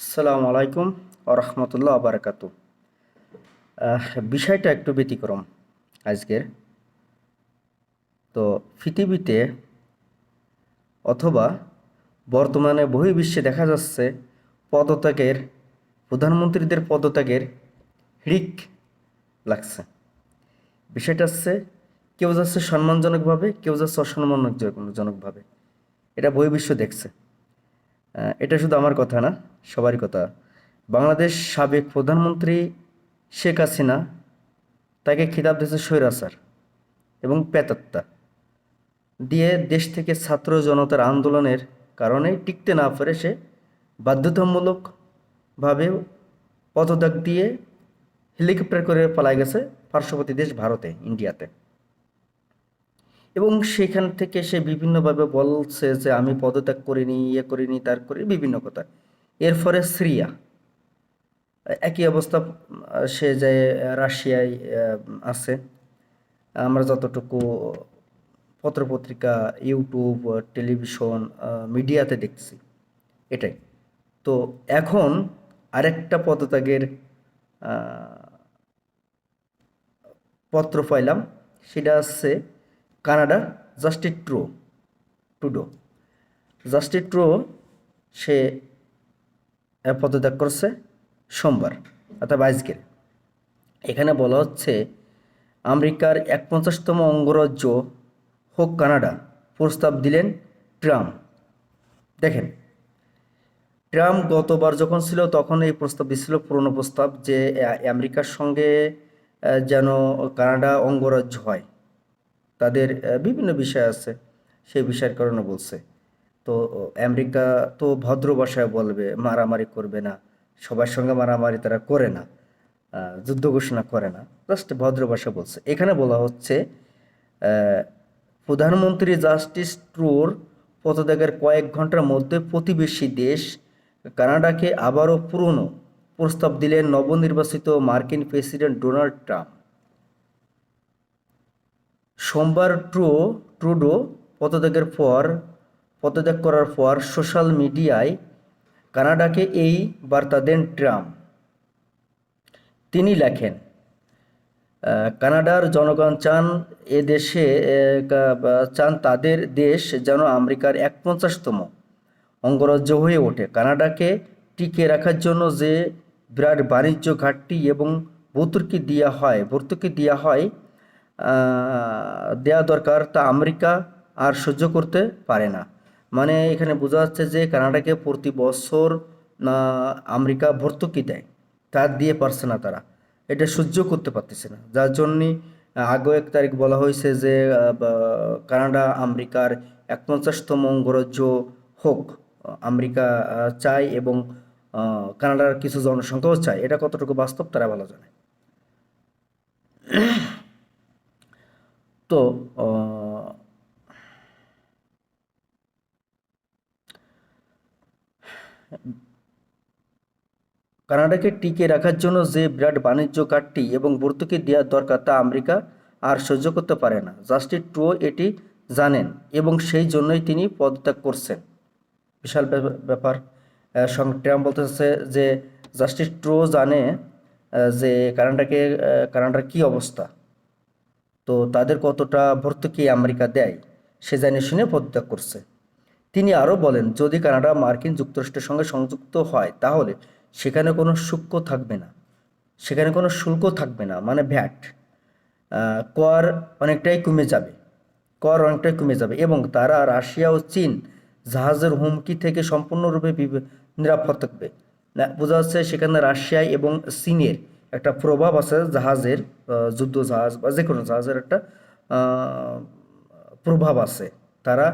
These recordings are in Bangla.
আসসালামু আলাইকুম রহমতুল্লাহ আবরাকাতু বিষয়টা একটু ব্যতিক্রম আজকের। তো পৃথিবীতে অথবা বর্তমানে বহির্বিশ্বে দেখা যাচ্ছে পদত্যাগের, প্রধানমন্ত্রীদের পদত্যাগের হিড়িক লাগছে। বিষয়টা হচ্ছে কেউ যাচ্ছে সম্মানজনকভাবে, কেউ যাচ্ছে অসম্মানজনকভাবে। এটা বহির্বিশ্ব দেখছে। এটা শুধু আমার কথা না, সবারই কথা। বাংলাদেশ সাবেক প্রধানমন্ত্রী শেখ হাসিনা, তাকে খিতাব দিয়েছে স্বৈরাচার এবং পেতাত্তা দিয়ে দেশ থেকে ছাত্র জনতার আন্দোলনের কারণে টিকতে না পারে সে বাধ্যতামূলকভাবে পদত্যাগ দিয়ে হেলিকপ্টার করে পালায় গেছে পার্শ্ববর্তী দেশ ভারতে, ইন্ডিয়াতে। এবং সেখান থেকে সে বিভিন্নভাবে বলছে যে, আমি পদত্যাগ করিনি ইয়ে করিনি, তার করি বিভিন্ন কথা। এর ফলে সিরিয়া, একই অবস্থা, সে যে রাশিয়ায় আছে। আমরা যতটুকু পত্রপত্রিকা, ইউটিউব, টেলিভিশন মিডিয়াতে দেখছি, এটাই। তো এখন আরেকটা পদত্যাগের পত্র পাইলাম, সেটা হচ্ছে কানাডার জাস্টিস ট্রু টুডো জাস্টিস ট্রু সে পদত্যাগ করছে সোমবার, অর্থাৎ আজকের। এখানে বলা হচ্ছে, আমেরিকার এক পঞ্চাশতম অঙ্গরাজ্য হোক কানাডা, প্রস্তাব দিলেন ট্রাম্প। দেখেন, ট্রাম্প গতবার যখন ছিল তখন এই প্রস্তাব দিছিল পুরনো প্রস্তাব যে আমেরিকার সঙ্গে যেন কানাডা অঙ্গরাজ্য হয়। তাদের বিভিন্ন বিষয় আছে, সেই বিষয়ের কারণে বলছে। তো, আমেরিকা তো ভদ্র ভাষায় বলবে, মারামারি করবে না, সবার সঙ্গে মারামারি তারা করে না যুদ্ধ ঘোষণা করে না জাস্ট ভদ্র ভাষা বলছে। এখানে বলা হচ্ছে প্রধানমন্ত্রী জাস্টিস ট্রুর পদত্যাগের কয়েক ঘণ্টার মধ্যে প্রতিবেশী দেশ কানাডাকে আবারও পুরনো প্রস্তাব দিলেন নবনির্বাচিত মার্কিন প্রেসিডেন্ট ডোনাল্ড ট্রাম্প। সোমবার ট্রু, ট্রুডো পদত্যাগের পর, পদত্যাগ করার পর সোশ্যাল মিডিয়ায় কানাডাকে এই বার্তা দেন ট্রাম্প। তিনি লেখেন কানাডার জনগণ চান এ দেশে চান তাদের দেশ যেন আমেরিকার এক পঞ্চাশতম অঙ্গরাজ্য হয়ে ওঠে। কানাডাকে টিকে রাখার জন্য যে বিরাট বাণিজ্য ঘাটতি এবং ভর্তুকি দেওয়া হয়, ভর্তুকি দেওয়া হয় দেওয়া দরকার তা আমেরিকা আর সহ্য করতে পারে না। মানে এখানে বোঝা যাচ্ছে যে কানাডাকে প্রতি বছর আমেরিকা ভর্তুকি দেয়। তা দিয়ে পারছে না তারা। এটা সহ্য করতে পারতেছে না। যার জন্যে আগেও এক তারিখ বলা হয়েছে যে কানাডা আমেরিকার একপঞ্চাশতম অঙ্গরাজ্য হোক, আমেরিকা চায় এবং কানাডার কিছু জনসংখ্যাও চায়। এটা কতটুকু বাস্তব তারা ভালো জানে। তো কানাডাকে টিকে রাখার জন্য যে বিরাট বাণিজ্য ঘাটতি এবং ভর্তুকি দেওয়ার দরকার তা আমেরিকা আর সহ্য করতে পারে না। জাস্টিস ট্রু এটি জানেন এবং সেই জন্যই তিনি পদত্যাগ করছেন। বিশাল ব্যাপ- ব্যাপার আহ, সং- ট্রাম্প বলতেছে যে জাস্টিস ট্রু জানে যে কানাডাকে কানাডার কি অবস্থা। তো তাদের কতটা ভর্তুকি আমেরিকা দেয়, সে জানিয়ে শুনে পদত্যাগ করছে। তিনি আরও বলেন, যদি কানাডা মার্কিন যুক্তরাষ্ট্রের সঙ্গে সংযুক্ত হয়, তাহলে সেখানে কোনো শুল্ক থাকবে না। সেখানে কোনো শুল্ক থাকবে না মানে ভ্যাট। কর অনেকটাই কমে যাবে। কর অনেকটাই কমে যাবে এবং তারা রাশিয়া ও চীন জাহাজের হুমকি থেকে সম্পূর্ণরূপে নিরাপদ থাকবে। বোঝা যাচ্ছে সেখানে রাশিয়া এবং চীনের একটা প্রভাব আছে জাহাজের যুদ্ধ জাহাজ বা যে কোনো জাহাজের একটা প্রভাব আছে। তারা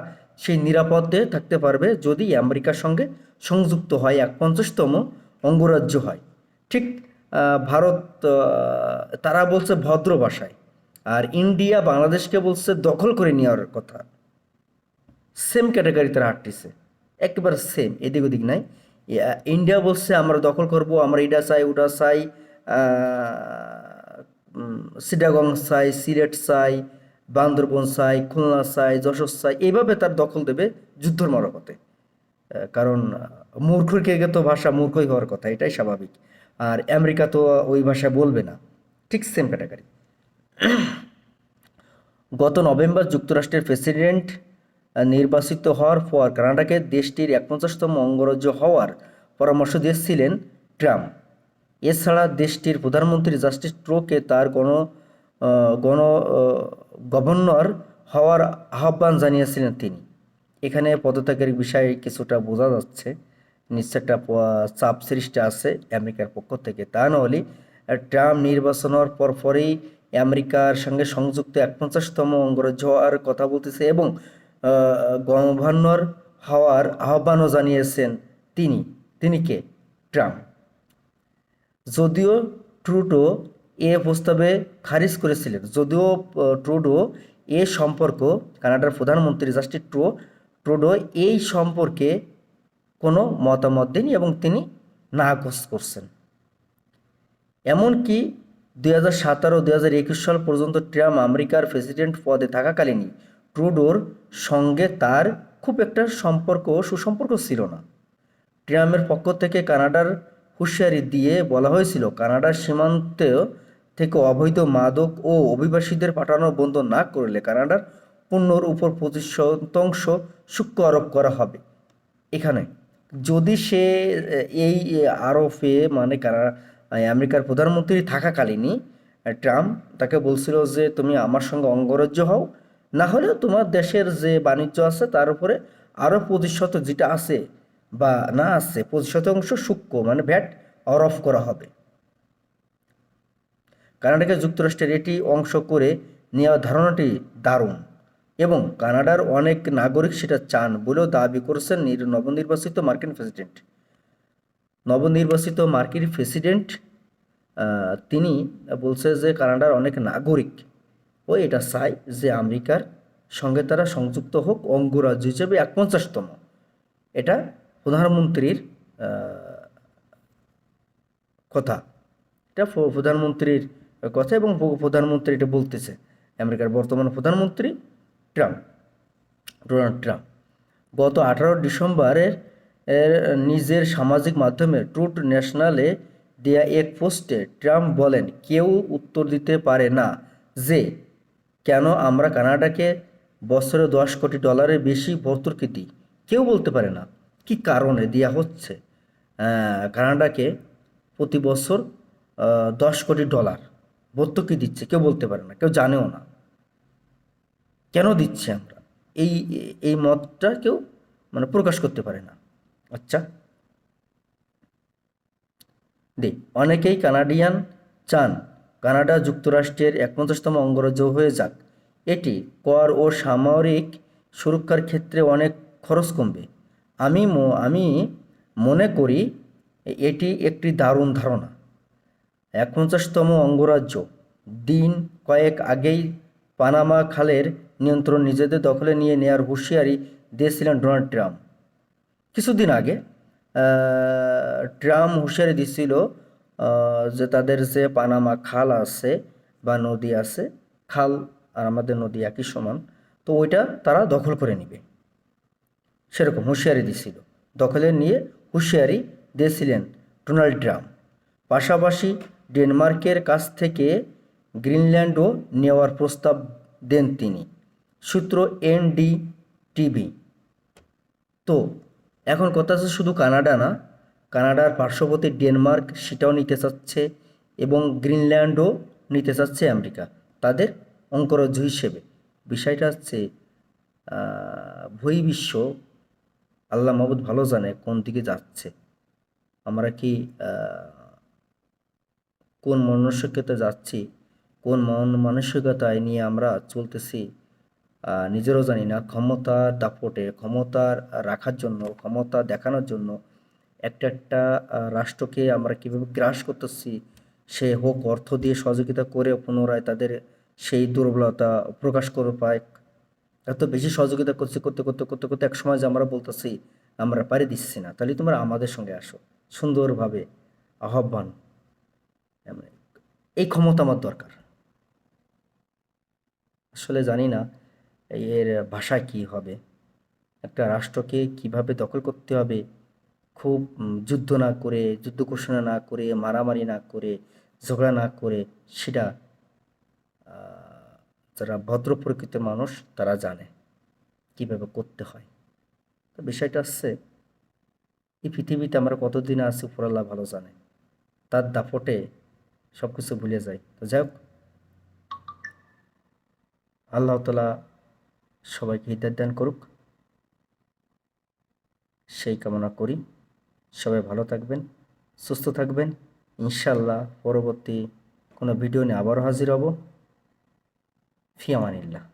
সেই নিরাপদে থাকতে পারবে যদি আমেরিকার সঙ্গে সংযুক্ত হয়, এক পঞ্চাশতম অঙ্গরাজ্য হয়। ঠিক ভারত তারা বলছে ভদ্র ভাষায়, আর ইন্ডিয়া বাংলাদেশকে বলছে দখল করে নেওয়ার কথা। সেম ক্যাটাগরি তারা হাঁটতেছে। একেবারে সেম এদিক ওদিক নাই। ইন্ডিয়া বলছে আমরা দখল করব, আমরা এটা চাই, ওটা চাই। সিটাগং সাই সিলেট সাই বান্দরবন সাই খুলনা সাই যশোর সাই এইভাবে তার দখল দেবে যুদ্ধর মরকতে কারণ মূর্খকে তো ভাষা মূর্খই হওয়ার কথা, এটাই স্বাভাবিক। আর আমেরিকা তো ওই ভাষা বলবে না, ঠিক সেম ক্যাটাগরি গত নভেম্বর যুক্তরাষ্ট্রের প্রেসিডেন্ট নির্বাচিত হওয়ার পর কানাডাকে দেশটির একপঞ্চাশতম অঙ্গরাজ্য হওয়ার পরামর্শ দিয়েছিলেন ট্রাম্প। এছাড়া দেশটির প্রধানমন্ত্রী জাস্টিস ট্রোকে তার গণ গণ গভর্নর হওয়ার আহ্বান জানিয়েছিলেন তিনি। এখানে পদত্যাগের বিষয়ে কিছুটা বোঝা যাচ্ছে। নিশ্চয় একটা চাপ সৃষ্টি আছে আমেরিকার পক্ষ থেকে। তা নাহলে ট্রাম্প নির্বাচন হওয়ার পর পরেই আমেরিকার সঙ্গে সংযুক্ত একপঞ্চাশতম অঙ্গরাজ্য হওয়ার কথা বলতেছে এবং গভর্নর হওয়ার আহ্বানও জানিয়েছেন তিনি। তিনি কে? ট্রাম্প। যদিও ট্রুডো এ প্রস্তাবে খারিজ করেছিলেন, যদিও ট্রুডো এ সম্পর্ক, কানাডার প্রধানমন্ত্রী জাস্টিন ট্রু, ট্রুডো এই সম্পর্কে কোনো মতামত দেননি এবং তিনি নাকচ করছেন। এমনকি দুই হাজার সতেরো, দুই হাজার একুশ সাল পর্যন্ত ট্রাম্প আমেরিকার প্রেসিডেন্ট পদে থাকাকালীনই ট্রুডোর সঙ্গে তার খুব একটা সম্পর্ক, সুসম্পর্ক ছিল না। ট্রাম্পের পক্ষ থেকে কানাডার হুঁশিয়ারি দিয়ে বলা হয়েছিল, কানাডার সীমান্ত থেকে অবৈধ মাদক ও অভিবাসীদের পাঠানো বন্ধ না করলে কানাডার পণ্যর উপর পঁচিশ শতাংশ শুল্ক আরোপ করা হবে। এখানে, যদি সে, এই আরোপে মানে কানা, আমেরিকার প্রধানমন্ত্রী থাকাকালীনই ট্রাম্প তাকে বলছিল যে, তুমি আমার সঙ্গে অঙ্গরাজ্য হও, না হলেও তোমার দেশের যে বাণিজ্য আছে, তার উপরে আরও প্রতিশত যেটা আছে বা না আছে পঁচিশ শতাংশ শুল্ক মানে ভ্যাট আরোপ করা হবে। কানাডাকে যুক্তরাষ্ট্রের এটি অংশ করে নেওয়ার ধারণাটি দারুণ এবং কানাডার অনেক নাগরিক সেটা চান বলেও দাবি করেছেন নির- নবনির্বাচিত মার্কিন প্রেসিডেন্ট। নবনির্বাচিত মার্কিন প্রেসিডেন্ট তিনি বলছে যে কানাডার অনেক নাগরিক, ও এটা চায় যে আমেরিকার সঙ্গে তারা সংযুক্ত হোক, অঙ্গরাজ্য হিসেবে এক পঞ্চাশতম এটা প্রধানমন্ত্রীর কথা। এটা প্রধানমন্ত্রীর কথা এবং প্রধানমন্ত্রী এটা বলতেছে। আমেরিকার বর্তমান প্রধানমন্ত্রী ট্রাম্প, ডোনাল্ড ট্রাম্প। গত আঠারো ডিসেম্বরের নিজের সামাজিক মাধ্যমে ট্রুথ ন্যাশনালে দেয়া এক পোস্টে ট্রাম্প বলেন, কেউ উত্তর দিতে পারে না যে কেন আমরা কানাডাকে বছরে দশ কোটি ডলারের বেশি ভর্তুকি দিই কেউ বলতে পারে না। কি কারণে দেওয়া হচ্ছে? কানাডাকে প্রতি বছর দশ কোটি ডলার ভর্তুকি দিচ্ছে। কেউ বলতে পারে না, কেউ জানেও না। কেন দিচ্ছে আমরা? এই এই মতটা কেউ মানে প্রকাশ করতে পারে না। আচ্ছা। দে অনেকেই কানাডিয়ান চান কানাডা যুক্তরাষ্ট্রের একপঞ্চাশতম অঙ্গরাজ্য হয়ে যাক। এটি কর ও সামরিক সুরক্ষার ক্ষেত্রে অনেক খরচ কমবে। আমি আমি মনে করি এটি একটি দারুণ ধারণা। একপঞ্চাশতম অঙ্গরাজ্য। দিন কয়েক আগেই পানামা খালের নিয়ন্ত্রণ নিজেদের দখলে নিয়ে নেয়ার হুঁশিয়ারি দিয়েছিলেন ডোনাল্ড ট্রাম্প। কিছুদিন আগে ট্রাম্প হুঁশিয়ারি দিছিল যে তাদের যে পানামা খাল আছে বা নদী আছে, খাল আর আমাদের নদী একই সমান, তো ওইটা তারা দখল করে নেবে। সেরকম হুঁশিয়ারি দিছিল। দখলে নিয়ে হুঁশিয়ারি দিয়েছিলেন ডোনাল্ড ট্রাম্প। পাশাপাশি ডেনমার্কের কাছ থেকে গ্রিনল্যান্ডও নেওয়ার প্রস্তাব দেন তিনি। সূত্র এনডি টিভি তো, এখন কথা আছে শুধু কানাডা না, কানাডার পার্শ্ববর্তী ডেনমার্ক সেটাও নিতে চাচ্ছে এবং গ্রিনল্যান্ডও নিতে চাচ্ছে আমেরিকা। তাদের অঙ্করাজ্য হিসেবে। বিষয়টা হচ্ছে বহির্বিশ্ব আল্লাহ মাহবুদ ভালো জানে কোন দিকে যাচ্ছে। আমরা কি কোন মানসিকতা যাচ্ছি, কোন মন মানসিকতায় নিয়ে আমরা চলতেছি নিজেরও জানি না। ক্ষমতার দাপটে ক্ষমতার রাখার জন্য, ক্ষমতা দেখানোর জন্য একটা একটা রাষ্ট্রকে আমরা কীভাবে গ্রাস করতেছি, সে হোক অর্থ দিয়ে সহযোগিতা করে পুনরায় তাদের সেই দুর্বলতা প্রকাশ করে পায় এত বেশি সহযোগিতা করছে, করতে করতে করতে করতে এক সময় যে আমরা বলতেছি, আমরা পারি দিচ্ছি না। তাহলে তোমরা আমাদের সঙ্গে আসো, সুন্দরভাবে আহ্বান। এই ক্ষমতা আমার দরকার। আসলে জানি না এর ভাষা কি হবে। একটা রাষ্ট্রকে কীভাবে দখল করতে হবে, খুব যুদ্ধ না করে, যুদ্ধ ঘোষণা না করে, মারামারি না করে, ঝগড়া না করে, সেটা যারা ভদ্র প্রকৃতির মানুষ, তারা জানে কীভাবে করতে হয়। তো বিষয়টা হচ্ছে, এই পৃথিবীতে আমরা কতদিন আছি উপরাল্লাহ ভালো জানে। তার দাপটে সব কিছু ভুলে যায়। তো যাই হোক, আল্লাহ তালা সবাইকে হৃদয় দান করুক। সেই কামনা করি। সবাই ভালো থাকবেন, সুস্থ থাকবেন। ইনশাল্লাহ পরবর্তী কোনো ভিডিও নিয়ে আবারও হাজির হব। في أمان الله